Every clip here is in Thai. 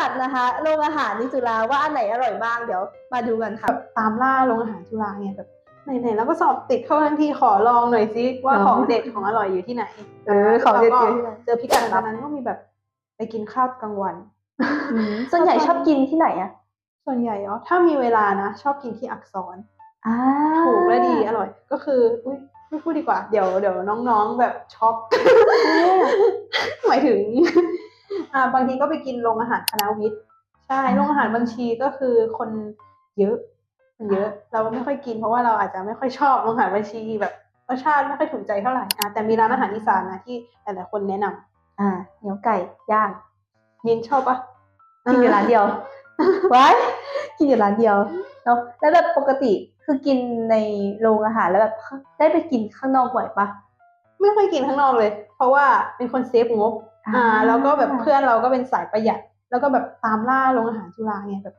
กัดนะคะโรงอาหารในจุฬาว่าอันไหนอร่อยบ้างเดี๋ยวมาดูกันค่ะแบบตามล่าโรงอาหารจุฬาเนี่ยแบบไหนๆแล้วก็สอบติดเข้าทั้งทีขอลองหน่อยซิว่าอ๋อของเด็ดของอร่อยอยู่ที่ไหนเออของเด็ดแล้วอก็ยู่ที่ไหนเจอพิกัดตอนนั้นก็มีแบบไปกินข้าวกลางวันอืมส่วนใหญ่ชอบกินที่ไหนอะส่วนใหญ่อ๋อถ้ามีเวลานะ ชอบกินที่อักษรอ่าถูกและดีอร่อย ก็คืออุ้ยไม่พูดดีกว่า เดี๋ยวเดี๋ยวน้องๆแบบช็อกหมายถึง อ่าบางทีก็ไปกินโรงอาหารคณะวิทย์ ใช่อ่าโรงอาหารบัญชีก็คือคนเยอะมันเยอะ เราไม่ค่อยกินเพราะว่าเราอาจจะไม่ค่อยชอบโรงอาหารบัญชีแบบรสชาติไม่ค่อยถูกใจเท่าไหร่อ่าแต่มีร้านอาหารอีสานนะที่หลายๆคนแนะนำอ่าเหนียวไก่ย่างยินชอบปะกินอยู่ร้านเดียวว้ายกินอยู่ร้านเดียวเนาะแล้วแบบปกติคือกินในโรงอาหารแล้วแบบได้ไปกินข้างนอกบ่อยปะไม่ค่อยกินข้างนอกเลย เพราะว่าเป็นคนเซฟงบ อ่าอ่าแล้วก็แบบเพื่อนเราก็เป็นสายประหยัด แล้วก็แบบตามล่าโรงอาหารจุฬาเนี่ยแบบ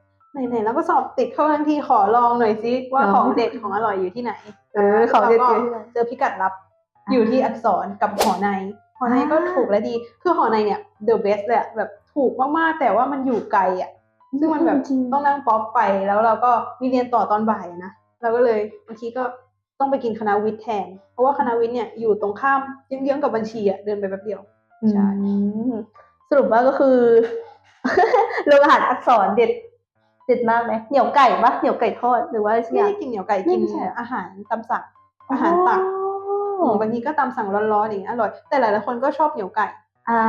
ไหนๆแล้วก็สอบติดเข้าทั้งทีขอลองหน่อยซิว่าของเด็ดของอร่อยอยู่ที่ไหนเออของเด็ดแล้วอก็ยู่ที่ไหนเจอพิกัดลับ อยู่ที่อักษรกับหอในหอในก็อ่าถูกและดีคือหอในเนี่ย the best เลยอะแบบถูกมากๆแต่ว่ามันอยู่ไกลอะซึ่งมันแบบจริงต้องนั่งป๊อปไปแล้วเราก็มีเรียนต่อตอนบ่ายนะเราก็เลยบางทีก็ต้องไปกินคณะวิทย์แทน เพราะว่าคณะวิทย์เนี่ยอยู่ตรงข้ามเยื้องๆกับบัญชีอะเดินไปแป๊บเดียว ใช่อืมสรุปว่าก็คือโรงอาหารอักษรเด็ดเด็ดมากไหมเหนียวไก่ปะเหนียวไก่ทอดหรือว่าอะไรสักอไม่ย่าง ได้กินเหนียวไก่ไม่กินใช่เหรออาหารตามสั่งอาหารตักอ๋อมบางทีก็ตามสั่งร้อนๆอย่างเงี้ยอร่อยแต่หลายๆคนก็ชอบเหนียวไก่ อ่า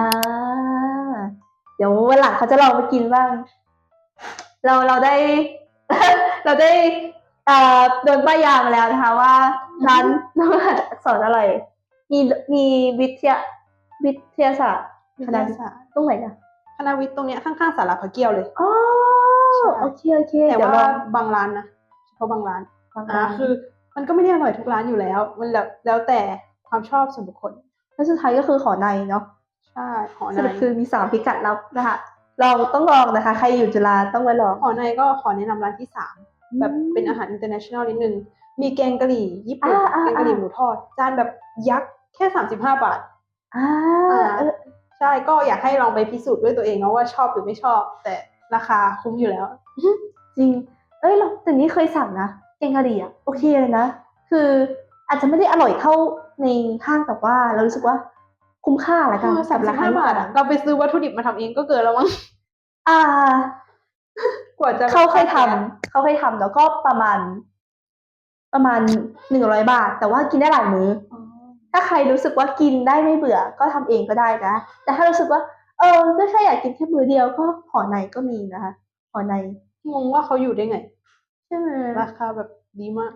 เดี๋ยววันหลังเขาจะลองมากินบ้าง เราเราได้ เราได้อ่าโดนป้ายยามาแล้วนะคะ ว่าร้านร้านอาหารอักษรอร่อย มีมีวิทยา วิทยาศาสตร์วิคทณะยาศาสตร์ตรงไหนนะคณะวิทย์ตรงเนี้ยข้างๆสาราพระเกี้ยวเลยอ๋อใช่โอเคโอเคแต่เดี๋ยวว่าลองบางร้านนะเฉพาะบางร้านลองอ่าคือ มันก็ไม่ได้อร่อยทุกร้านอยู่แล้ว มันแล้วแล้วแต่ความชอบส่วนบุคคลแล้วสุดท้ายก็คือหอในเนาะใช่หอสในรุปคือมีสามพิกัดแล้วนะคะเราต้องลองนะคะ ใครอยู่จุฬาต้องไปลองหอในก็ขอแนะนำร้านที่สามแบบเป็นอาหาร international นิดนึงมีแกงกะหรี่ญี่ปุ่นอ่าอ่าแกงกะหรี่อ่าหมูทอดจานแบบยักษ์แค่สามสิบห้าบาท อ่าอ่าเออใช่ก็อยากให้ลองไปพิสูจน์ด้วยตัวเองนะว่าชอบหรือไม่ชอบ แต่ราคาคุ้มอยู่แล้ว จริง เอ้ยเราแต่นี้เคยสั่งนะแกงกะหรี่อะโอเคเลยนะ คืออาจจะไม่ได้อร่อยเท่าในห้างแต่ว่าเรารู้สึกว่าคุ้มค่าละกันสามสิบห้าบาทอะเราไปซื้อวัตถุดิบมาทำเองก็เกินแล้วมั้งอ่า กว่าจะเขาเคยทำเขาเคยทำแล้วก็ประมาณ ประมาณหนึ่งร้อยบาท แต่ว่ากินได้หลายมื้ออ๋อ ถ้าใครรู้สึกว่ากินได้ไม่เบื่อก็ทำเองก็ได้นะ แต่ถ้ารู้สึกว่า เออก็แค่อยากกินแค่มื้อเดียวก็หอในก็มีนะคะหอในงงว่าเขาอยู่ได้ไงใช่ไหมราคาแบบดีมาก